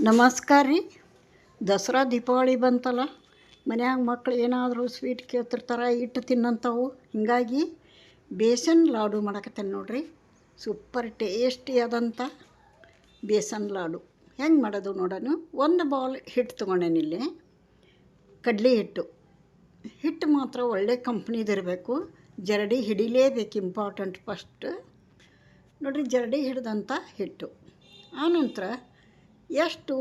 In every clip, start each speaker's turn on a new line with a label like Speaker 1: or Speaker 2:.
Speaker 1: ನಮಸ್ಕಾರ ರೀ. ದಸರಾ ದೀಪಾವಳಿ ಬಂತಲ್ಲ, ಮನ್ಯಾಗ ಮಕ್ಳು ಏನಾದರೂ ಸ್ವೀಟ್ ಕೇಳ್ತಿರ್ತಾರೆ ಇಟ್ಟು ತಿನ್ನಂಥವು ಹೀಗಾಗಿ ಬೇಸನ್ ಲಾಡು ಮಾಡಕತ್ತೇನೆ ನೋಡ್ರಿ. ಸೂಪರ್ ಟೇಸ್ಟಿ ಆದಂಥ ಬೇಸನ್ ಲಾಡು. ಹೆಂಗೆ ಮಾಡೋದು ನೋಡೋಣ ಒಂದು ಬೌಲ್ ಹಿಟ್ಟು ತೊಗೊಂಡೇನಿಲ್ಲಿ ಕಡಲೆ ಹಿಟ್ಟು. ಹಿಟ್ಟು ಮಾತ್ರ ಒಳ್ಳೆ ಕಂಪ್ನಿದಿರಬೇಕು ಜರಡಿ ಹಿಡಿಲೇಬೇಕು ಇಂಪಾರ್ಟೆಂಟ್ ಫಸ್ಟ್ ನೋಡಿರಿ ಜರಡಿ ಹಿಡ್ದಂಥ ಹಿಟ್ಟು. ಆನಂತರ ಎಷ್ಟು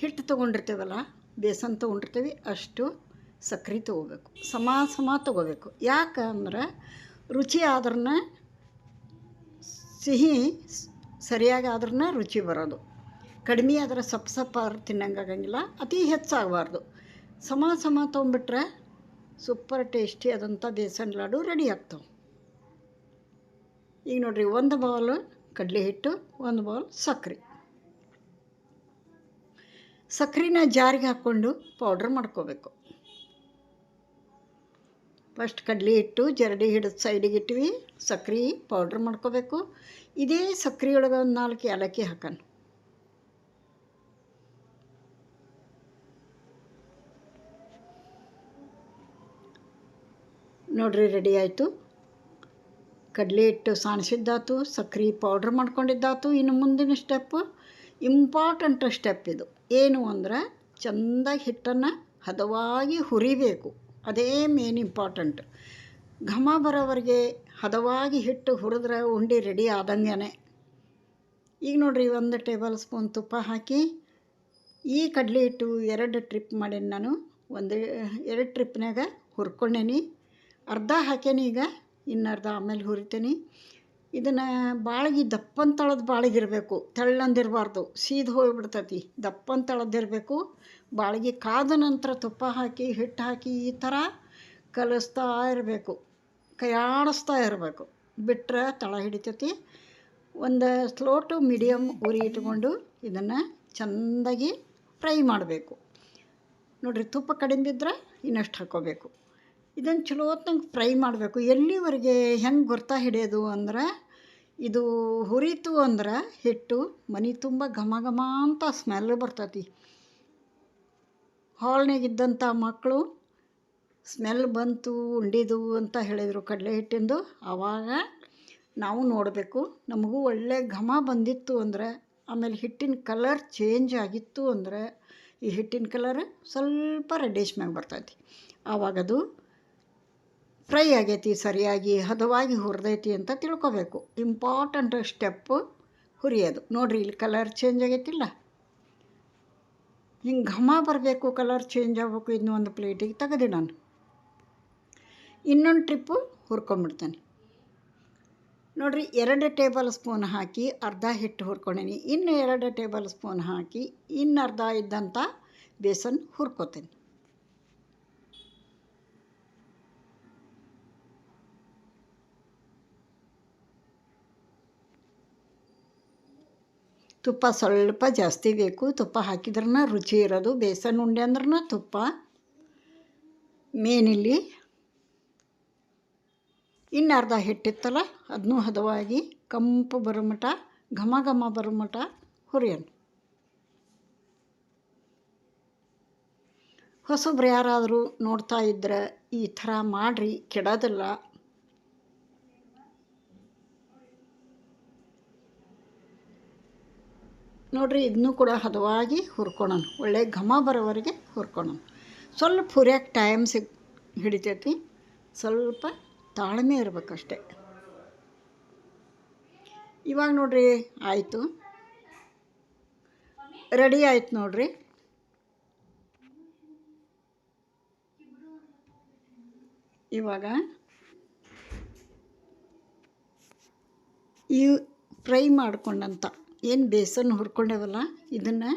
Speaker 1: ಹಿಟ್ಟು ತೊಗೊಂಡಿರ್ತೇವಲ್ಲ, ಬೇಸನ್ ತೊಗೊಂಡಿರ್ತೀವಿ, ಅಷ್ಟು ಸಕ್ಕರೆ ತೊಗೋಬೇಕು, ಸಮ ಸಮ ತೊಗೋಬೇಕು. ಯಾಕಂದ್ರೆ ರುಚಿ ಆದ್ರನ ಸಿಹಿ ಸರಿಯಾಗಿ ಆದ್ರನ ರುಚಿ ಬರೋದು. ಕಡಿಮೆ ಆದ್ರೆ ಸಪ್ ಸಪ್ಪ ತಿನ್ನಂಗಾಗಂಗಿಲ್ಲ ಅತಿ ಹೆಚ್ಚಾಗಬಾರ್ದು. ಸಮ ಸಮ ತೊಗೊಂಬಿಟ್ರೆ ಸೂಪರ್ ಟೇಸ್ಟಿ ಆದಂಥ ಬೇಸನ್ ಲಾಡು ರೆಡಿ ಆಗ್ತವೆ. ಈಗ ನೋಡಿರಿ, ಒಂದು ಬೌಲ್ ಕಡಲೆ ಹಿಟ್ಟು, ಒಂದು ಬೌಲ್ ಸಕ್ರೆ. ಸಕ್ರೆನ ಜಾರಿಗೆ ಹಾಕ್ಕೊಂಡು ಪೌಡ್ರ್ ಮಾಡ್ಕೋಬೇಕು. ಫಸ್ಟ್ ಕಡಲೆ ಹಿಟ್ಟು, ಜರಡಿ ಹಿಡಿದು ಸೈಡಿಗೆ ಇಟ್ವಿ. ಸಕ್ರೆ ಪೌಡ್ರ್ ಮಾಡ್ಕೋಬೇಕು. ಇದೇ ಸಕ್ರೆ ಒಳಗೆ ಒಂದು ನಾಲ್ಕು ಏಲಕ್ಕಿ ಹಾಕೋಣ. ನೋಡ್ರಿ ರೆಡಿ ಆಯಿತು. ಕಡಲೆ ಹಿಟ್ಟು ಸಾಣಿಸಿದ್ದಾತು, ಸಕ್ರೆ ಪೌಡ್ರ್ ಮಾಡ್ಕೊಂಡಿದ್ದಾತು. ಇನ್ನು ಮುಂದಿನ ಸ್ಟೆಪ್ಪು ಇಂಪಾರ್ಟೆಂಟ್ ಸ್ಟೆಪ್ ಇದು. ಏನು ಅಂದ್ರೆ ಚೆಂದಾಗಿ ಹಿಟ್ಟನ್ನು ಹದವಾಗಿ ಹುರಿಬೇಕು. ಅದೇ ಮೇನ್ ಇಂಪಾರ್ಟೆಂಟ್ ಘಮ ಬರೋವರೆಗೆ ಹದವಾಗಿ ಹಿಟ್ಟು ಹುರಿದ್ರೆ ಉಂಡೆ ರೆಡಿ ಆದಂಗೆ ಈಗ ನೋಡಿರಿ ಒಂದು ಟೇಬಲ್ ಸ್ಪೂನ್ ತುಪ್ಪ ಹಾಕಿ ಈ ಕಡಲೆ ಹಿಟ್ಟು ಎರಡು ಟ್ರಿಪ್ ಮಾಡೀನಿ ನಾನು. ಒಂದು, ಎರಡು ಟ್ರಿಪ್ನಾಗ ಹುರ್ಕೊಂಡೇನಿ. ಅರ್ಧ ಹಾಕೇನಿ ಈಗ ಇನ್ನು ಅರ್ಧ ಆಮೇಲೆ ಹುರಿತೇನೆ. ಇದನ್ನು ಬಾಳ್ಗೆ ದಪ್ಪನ ತಳದ ಬಾಳಿಗೆ ಇರಬೇಕು ತೆಳ್ಳಂದಿರಬಾರ್ದು. ಸೀದ್ ಹೋಗ್ಬಿಡ್ತೈತಿ. ದಪ್ಪನ ತಳದಿರಬೇಕು. ಬಾಳ್ಗೆ ಕಾದ ನಂತರ ತುಪ್ಪ ಹಾಕಿ, ಹಿಟ್ಟು ಹಾಕಿ ಈ ಥರ ಕಲಿಸ್ತಾ ಇರಬೇಕು. ಕೈಯಾಡಿಸ್ತಾ ಇರಬೇಕು. ಬಿಟ್ಟರೆ ತಳ ಹಿಡಿತೈತಿ. ಒಂದು ಸ್ಲೋ ಟು ಮೀಡಿಯಮ್ ಉರಿ ಇಟ್ಕೊಂಡು ಇದನ್ನು ಚೆಂದಾಗಿ ಫ್ರೈ ಮಾಡಬೇಕು. ನೋಡಿರಿ, ತುಪ್ಪ ಕಡಿಮೆ ಬಿದ್ದರೆ ಇನ್ನಷ್ಟು ಹಾಕೋಬೇಕು ಇದನ್ನು ಚಲೋ ಹೊತ್ನಂಗೆ ಫ್ರೈ ಮಾಡಬೇಕು. ಎಲ್ಲಿವರೆಗೆ ಹೆಂಗೆ ಗೊತ್ತಾ ಹಿಡಿಯೋದು ಅಂದ್ರೆ ಇದು ಹುರಿತು ಅಂದ್ರೆ ಹಿಟ್ಟು, ಮನೆ ತುಂಬ ಘಮ ಘಮ ಅಂತ ಸ್ಮೆಲ್ ಬರ್ತೈತಿ. ಹಾಲ್ನಾಗಿದ್ದಂಥ ಮಕ್ಕಳು ಸ್ಮೆಲ್ ಬಂತು, ಉಂಡಿದು ಅಂತ ಹೇಳಿದರು ಕಡಲೆ ಹಿಟ್ಟಿಂದು. ಆವಾಗ ನಾವು ನೋಡಬೇಕು, ನಮಗೂ ಒಳ್ಳೆ ಘಮ ಬಂದಿತ್ತು ಅಂದರೆ, ಆಮೇಲೆ ಹಿಟ್ಟಿನ ಕಲರ್ ಚೇಂಜ್ ಆಗಿತ್ತು ಅಂದರೆ, ಈ ಹಿಟ್ಟಿನ ಕಲರ್ ಸ್ವಲ್ಪ ರೆಡ್ಡಿಶ್ ಮ್ಯಾಗ ಬರ್ತೈತಿ. ಆವಾಗದು ಫ್ರೈ ಆಗೈತಿ ಸರಿಯಾಗಿ, ಹದವಾಗಿ ಹುರಿದೈತಿ ಅಂತ ತಿಳ್ಕೊಬೇಕು. ಇಂಪಾರ್ಟೆಂಟ್ ಸ್ಟೆಪ್ಪು ಹುರಿಯೋದು. ನೋಡಿರಿ, ಇಲ್ಲಿ ಕಲರ್ ಚೇಂಜ್ ಆಗೈತಿಲ್ಲ? ಹಿಂಗೆ ಘಮ ಬರಬೇಕು ಕಲರ್ ಚೇಂಜ್ ಆಗಬೇಕು, ಇನ್ನು ಒಂದು ಪ್ಲೇಟಿಗೆ ತೆಗೆದಿ ನಾನು. ಇನ್ನೊಂದು ಟ್ರಿಪ್ಪು ಹುರ್ಕೊಂಬಿಡ್ತೇನೆ. ನೋಡಿರಿ, ಎರಡು ಟೇಬಲ್ ಸ್ಪೂನ್ ಹಾಕಿ ಅರ್ಧ ಹಿಟ್ಟು ಹುರ್ಕೊಂಡೀನಿ. ಇನ್ನು ಎರಡು ಟೇಬಲ್ ಸ್ಪೂನ್ ಹಾಕಿ ಇನ್ನು ಅರ್ಧ ಇದ್ದಂಥ ಬೇಸನ್ ಹುರ್ಕೋತೀನಿ. ತುಪ್ಪ ಸ್ವಲ್ಪ ಜಾಸ್ತಿ ಬೇಕು. ತುಪ್ಪ ಹಾಕಿದ್ರೂ ರುಚಿ ಇರೋದು. ಬೇಸನ್ ಉಂಡೆ ಅಂದ್ರನ ತುಪ್ಪ, ಮೇನಿಲ್ಲಿ, ಇನ್ನು ಅರ್ಧ ಹಿಟ್ಟಿತ್ತಲ್ಲ ಅದನ್ನೂ ಹದವಾಗಿ ಕಂಪು ಬರೋಮಟ ಘಮ ಘಮ ಬರೋ ಮಟ ಹುರಿಯೋಣ. ಹೊಸಬ್ರು ಯಾರಾದರೂ ನೋಡ್ತಾ ಇದ್ರೆ ಈ ಥರ ಮಾಡಿರಿ, ಕೆಡೋದಿಲ್ಲ. ನೋಡ್ರಿ ಇದನ್ನೂ ಕೂಡ ಹದವಾಗಿ ಹುರ್ಕೊಳೋಣ. ಒಳ್ಳೆ ಘಮ ಬರೋವರೆಗೆ ಹುರ್ಕೊಳೋಣ. ಸ್ವಲ್ಪ ಹುರಿಯೋಕೆ ಟೈಮ್ ಸಿಗ್, ಹಿಡಿತೈತಿ. ಸ್ವಲ್ಪ ತಾಳ್ಮೆ ಇರಬೇಕಷ್ಟೆ. ಇವಾಗ ನೋಡ್ರಿ, ಆಯಿತು. ರೆಡಿ ಆಯ್ತು ನೋಡ್ರಿ. ಇವಾಗ ಈ ಫ್ರೈ ಮಾಡ್ಕೊಂಡಂಥ ಏನು ಬೇಸನ್ ಹುರ್ಕೊಂಡೇವಲ್ಲ? ಇದನ್ನು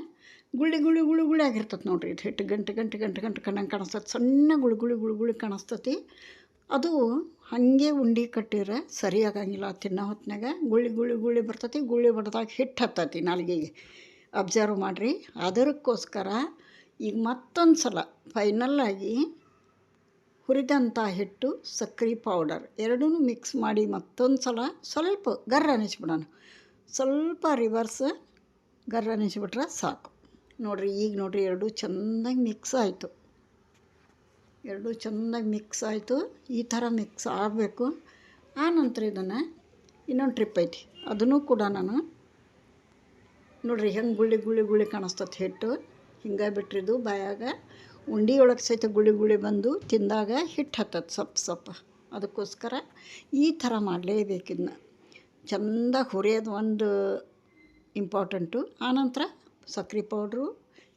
Speaker 1: ಗುಳಿ ಗುಳಿ ಗುಳಿ ಗುಳಿ ಆಗಿರ್ತದೆ ನೋಡ್ರಿ. ಇದು ಹಿಟ್ಟು ಗಂಟೆ ಗಂಟೆ ಗಂಟೆ ಗಂಟೆ ಕಣ್ಣಂಗೆ ಕಾಣಿಸ್ತದೆ ಸಣ್ಣ ಗುಳಿ ಗುಳಿ ಗುಳಿ ಗುಳಿ ಕಾಣಿಸ್ತತಿ. ಅದು ಹಾಗೆ ಉಂಡೆ ಕಟ್ಟಿದ್ರೆ ಸರಿಯಾಗಂಗಿಲ್ಲ. ತಿನ್ನೋ ಹೊತ್ತಿನಾಗ ಗುಳಿ ಗುಳಿ ಗುಳಿ ಬರ್ತತಿ. ಗುಳಿ ಬಡ್ದಾಗ ಹಿಟ್ಟು ಹತ್ತತಿ ನಾಲ್ಗೆಗೆ. ಅಬ್ಸರ್ವ್ ಮಾಡಿರಿ. ಅದಕ್ಕೋಸ್ಕರ ಈಗ ಮತ್ತೊಂದು ಸಲ ಫೈನಲ್ಲಾಗಿ ಹುರಿದಂಥ ಹಿಟ್ಟು ಸಕ್ಕರೆ ಪೌಡರ್ ಎರಡೂ ಮಿಕ್ಸ್ ಮಾಡಿ ಮತ್ತೊಂದು ಸಲ ಸ್ವಲ್ಪ ಗರ್ರ ಅನ್ನಿಸ್ಬಿಡೋಣ ಸ್ವಲ್ಪ ರಿವರ್ಸ್ ಗರ್ರ ಅನ್ನಿಸ್ಬಿಟ್ರೆ ಸಾಕು. ನೋಡಿರಿ, ಈಗ ನೋಡಿರಿ ಎರಡೂ ಚೆಂದಾಗಿ ಮಿಕ್ಸ್ ಆಯಿತು. ಎರಡೂ ಚೆಂದಾಗಿ ಮಿಕ್ಸ್ ಆಯಿತು. ಈ ಥರ ಮಿಕ್ಸ್ ಆಗಬೇಕು. ಆ ನಂತರ ಇದನ್ನು ಇನ್ನೊಂದು ಟ್ರಿಪ್ ಐತಿ. ಅದನ್ನು ಕೂಡ ನಾನು ನೋಡಿರಿ, ಹೆಂಗೆ ಗುಳ್ಳಿ ಗುಳ್ಳಿ ಗುಳ್ಳಿ ಕಾಣಿಸ್ತದೆ ಹಿಟ್ಟು. ಹಿಂಗೆ ಬಿಟ್ರಿದು ಬಾಯಾಗ. ಉಂಡೆ ಒಳಗೆ ಸಹಿತ ಗುಳಿ ಗುಳಿ ಬಂದು ತಿಂದಾಗ ಹಿಟ್ಟು ಹತ್ತದ ಸೊಪ್ಪು ಸೊಪ್ಪು. ಅದಕ್ಕೋಸ್ಕರ ಈ ಥರ ಮಾಡಲೇಬೇಕಿದ್ನ. ಚೆಂದಾಗಿ ಹುರಿಯೋದು ಒಂದು ಇಂಪಾರ್ಟೆಂಟು. ಆನಂತರ ಸಕ್ರೆ ಪೌಡ್ರು,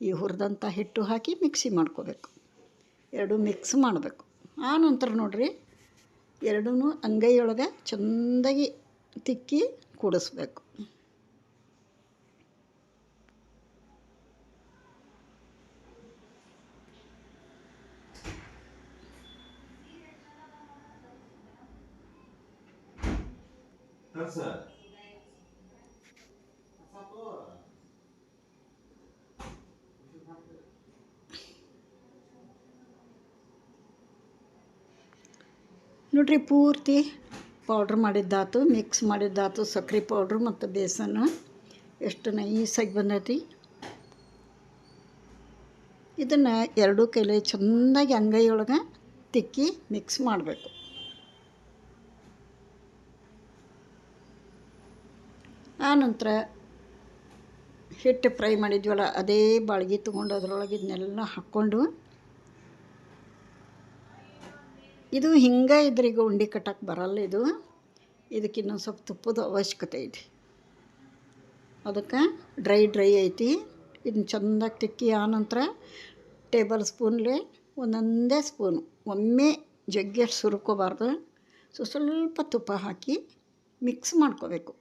Speaker 1: ಈ ಹುರಿದಂಥ ಹಿಟ್ಟು ಹಾಕಿ ಮಿಕ್ಸಿ ಮಾಡ್ಕೋಬೇಕು. ಎರಡು ಮಿಕ್ಸ್ ಮಾಡಬೇಕು. ಆನಂತರ ನೋಡಿರಿ ಎರಡೂ ಅಂಗೈಯೊಳಗೆ ಚೆಂದಾಗಿ ತಿಕ್ಕಿ ಕೂಡಿಸ್ಬೇಕು. ನೋಡ್ರಿ, ಪೂರ್ತಿ ಪೌಡ್ರ್ ಮಾಡಿದ್ದಾತು ಮಿಕ್ಸ್ ಮಾಡಿದ್ದಾತು ಸಕ್ಕರೆ ಪೌಡ್ರ್ ಮತ್ತು ಬೇಸನ. ಎಷ್ಟು ನೈಸಾಗಿ ಬಂದೈತಿ. ಇದನ್ನು ಎರಡೂ ಕೈಲಿ ಚೆಂದಾಗಿ ಅಂಗೈಯೊಳಗೆ ತಿಕ್ಕಿ ಮಿಕ್ಸ್ ಮಾಡಬೇಕು. ಆನಂತರ ಹಿಟ್ಟು ಫ್ರೈ ಮಾಡಿದ್ವಲ್ಲ, ಅದೇ ಬಾಳ್ಗೆ ತೊಗೊಂಡು ಅದರೊಳಗೆ ಇದನ್ನೆಲ್ಲ ಹಾಕ್ಕೊಂಡು, ಇದು ಹಿಂಗೆ ಇದ್ರೆ ಈಗ ಉಂಡೆ ಕಟ್ಟಕ್ಕೆ ಬರಲ್ಲ ಇದು. ಇದಕ್ಕೆ ಇನ್ನೊಂದು ಸ್ವಲ್ಪ ತುಪ್ಪದ ಅವಶ್ಯಕತೆ ಐತಿ. ಅದಕ್ಕೆ ಡ್ರೈ ಡ್ರೈ ಐತಿ. ಇದನ್ನ ಚೆಂದಾಗಿ ತಿಕ್ಕಿ ಆನಂತರ ಟೇಬಲ್ ಸ್ಪೂನ್ಲೆ ಒಂದೊಂದೇ ಸ್ಪೂನು, ಒಮ್ಮೆ ಜಗ್ಗಿ ಸುರ್ಕೋಬಾರ್ದು. ಸೊ ಸ್ವಲ್ಪ ತುಪ್ಪ ಹಾಕಿ ಮಿಕ್ಸ್ ಮಾಡ್ಕೋಬೇಕು.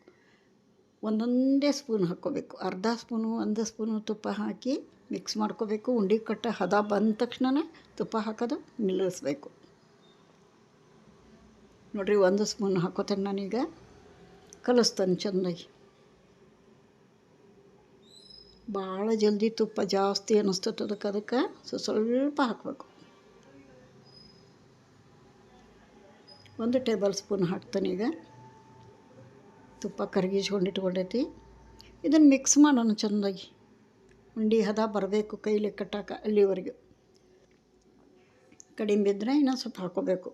Speaker 1: ಒಂದೊಂದೇ ಸ್ಪೂನ್ ಹಾಕ್ಕೋಬೇಕು. ಅರ್ಧ ಸ್ಪೂನು, ಒಂದು ಸ್ಪೂನು ತುಪ್ಪ ಹಾಕಿ ಮಿಕ್ಸ್ ಮಾಡ್ಕೋಬೇಕು. ಉಂಡೆ ಕಟ್ಟ ಹದ ಬಂದ ತಕ್ಷಣ ತುಪ್ಪ ಹಾಕೋದು ನಿಲ್ಲಿಸ್ಬೇಕು. ನೋಡಿರಿ, ಒಂದು ಸ್ಪೂನ್ ಹಾಕೋತೇನೆ ನಾನೀಗ. ಕಲಿಸ್ತೇನೆ ಚೆಂದಾಗಿ. ಭಾಳ ಜಲ್ದಿ ತುಪ್ಪ ಜಾಸ್ತಿ ಅನ್ನಿಸ್ತದೆ ಅದಕ್ಕೆ ಸೊ, ಸ್ವಲ್ಪ ಹಾಕಬೇಕು. ಒಂದು ಟೇಬಲ್ ಸ್ಪೂನ್ ಹಾಕ್ತಾನೆ ಈಗ ಕರಗಿಸ್ಕೊಂಡು ಇಟ್ಕೊಂಡೈತಿ ಇದನ್ನು ಮಿಕ್ಸ್ ಮಾಡೋಣ ಚೆಂದಾಗಿ. ಉಂಡಿ ಹದ ಬರಬೇಕು ಕೈಲಿ ಕಟ್ಟಾಕ ಅಲ್ಲಿವರೆಗೆ. ಕಡಿಮೆ ಬಿದ್ದರೆ ಇನ್ನೂ ಸ್ವಲ್ಪ ಹಾಕೋಬೇಕು.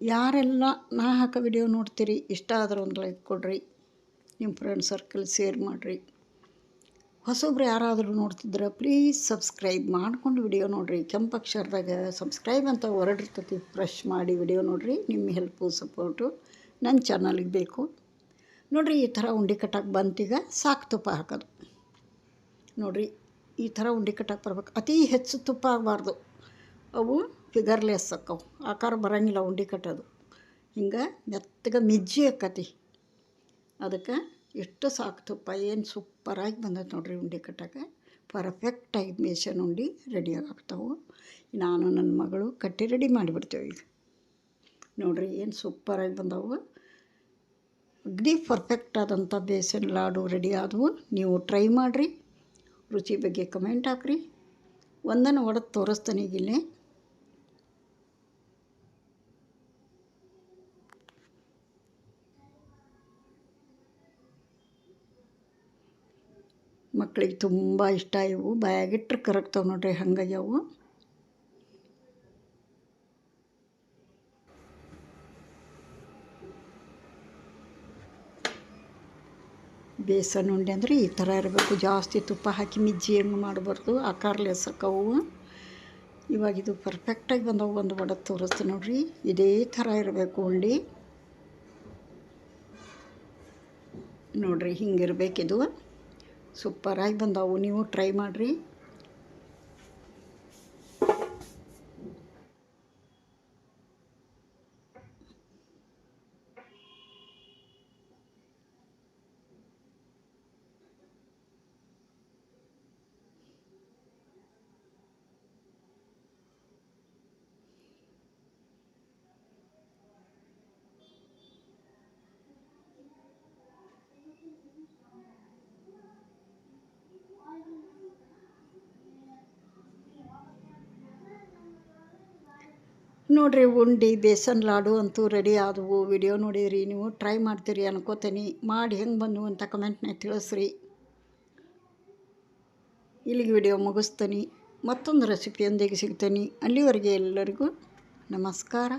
Speaker 1: ಯಾರೆಲ್ಲ ನಾ ಹಾಕೋ ವಿಡಿಯೋ ನೋಡ್ತೀರಿ, ಇಷ್ಟ ಆದ್ರೆ ಒಂದು ಲೈಕ್ ಕೊಡ್ರಿ. ನಿಮ್ಮ ಫ್ರೆಂಡ್ ಸರ್ಕಲ್ ಶೇರ್ ಮಾಡಿರಿ. ಹೊಸೊಬ್ರು ಯಾರಾದರೂ ನೋಡ್ತಿದ್ರೆ ಪ್ಲೀಸ್ ಸಬ್ಸ್ಕ್ರೈಬ್ ಮಾಡ್ಕೊಂಡು ವಿಡಿಯೋ ನೋಡಿರಿ. ಕೆಂಪಕ್ಷರದಾಗ ಸಬ್ಸ್ಕ್ರೈಬ್ ಅಂತ ಹೊರಡಿರ್ತತಿ ಫ್ರೆಶ್ ಮಾಡಿ ವಿಡಿಯೋ ನೋಡಿರಿ. ನಿಮ್ಮ ಹೆಲ್ಪು ಸಪೋರ್ಟು ನನ್ನ ಚಾನಲ್ಗೆ ಬೇಕು. ನೋಡಿರಿ, ಈ ಥರ ಉಂಡೆ ಕಟ್ಟಕ್ಕೆ ಬಂತೀಗ ಸಾಕು ತುಪ್ಪ ಹಾಕೋದು. ನೋಡಿರಿ, ಈ ಥರ ಉಂಡೆ ಕಟ್ಟಕ್ಕೆ ಬರ್ಬೇಕು. ಅತಿ ಹೆಚ್ಚು ತುಪ್ಪ ಆಗಬಾರ್ದು. ಅವು ಫಿಗರ್ಲೆಸ್ ಅಕ್ಕವು. ಆಕಾರ ಬರೋಂಗಿಲ್ಲ ಉಂಡೆ ಕಟ್ಟೋದು. ಹಿಂಗೆ ಮೆತ್ತಗೆ ಮಿಜ್ಜಿ ಆಕತಿ ಅದಕ್ಕೆ ಎಷ್ಟು ಸಾಕು ತುಪ್ಪ. ಏನು ಸೂಪರಾಗಿ ಬಂದೈತೆ ನೋಡಿರಿ ಉಂಡೆ ಕಟ್ಟಕ್ಕೆ ಪರ್ಫೆಕ್ಟಾಗಿ ಮೇಷನ್ ಉಂಡೆ ರೆಡಿ ಆಗ್ತಾವೆ. ನಾನು ನನ್ನ ಮಗಳು ಕಟ್ಟಿ ರೆಡಿ ಮಾಡಿಬಿಡ್ತೇವೆ ಈಗ. ನೋಡಿರಿ, ಏನು ಸೂಪರಾಗಿ ಬಂದವು. ಅಗ್ದಿ ಪರ್ಫೆಕ್ಟ್ ಆದಂಥ ಬೇಸನ್ ಲಾಡು ರೆಡಿ ಆದವು. ನೀವು ಟ್ರೈ ಮಾಡಿರಿ. ರುಚಿ ಬಗ್ಗೆ ಕಮೆಂಟ್ ಹಾಕ್ರಿ. ಒಂದನ್ನು ಒಡೆದು ತೋರಿಸ್ತಾನೆ ಈಗಿಲ್ಲೇ ಮಕ್ಕಳಿಗೆ ತುಂಬ ಇಷ್ಟ ಇವು. ಬಾಯಾಗಿಟ್ರೆ ಕರಗ್ತಾವೆ ನೋಡ್ರಿ ಹಂಗಾಗ್ಯಾವು ಬೇಸನ್ ಉಂಡೆ ಅಂದರೆ ಈ ಥರ ಇರಬೇಕು. ಜಾಸ್ತಿ ತುಪ್ಪ ಹಾಕಿ ಮಿಜ್ಜಿ ಹೆಂಗೆ ಮಾಡಬಾರ್ದು? ಆಕಾರ್ಲೆಸ್ ಅಕ್ಕವು ಇವಾಗ ಇದು ಪರ್ಫೆಕ್ಟಾಗಿ ಬಂದವು, ಒಂದು ಬಡ ತೋರಿಸ್ತೀನಿ ನೋಡ್ರಿ. ಇದೇ ಥರ ಇರಬೇಕು ಉಂಡೆ. ನೋಡ್ರಿ, ಹಿಂಗಿರಬೇಕಿದು. ಸೂಪರಾಗಿ ಬಂದವು. ನೀವು ಟ್ರೈ ಮಾಡಿರಿ. ನೋಡಿರಿ ಉಂಡಿ, ಬೇಸನ್ ಲಾಡು ಅಂತೂ ರೆಡಿ ಆದವು. ವಿಡಿಯೋ ನೋಡಿರಿ ನೀವು ಟ್ರೈ ಮಾಡ್ತೀರಿ ಅನ್ಕೋತೀನಿ. ಮಾಡಿ ಹೆಂಗೆ ಬಂದು ಅಂತ ಕಮೆಂಟ್ನಾಗ ತಿಳಿಸ್ರಿ. ಇಲ್ಲಿಗೆ ವಿಡಿಯೋ ಮುಗಿಸ್ತೀನಿ. ಮತ್ತೊಂದು ರೆಸಿಪಿಯೊಂದಿಗೆ ಸಿಗ್ತೀನಿ. ಅಲ್ಲಿವರೆಗೆ ಎಲ್ಲರಿಗೂ ನಮಸ್ಕಾರ.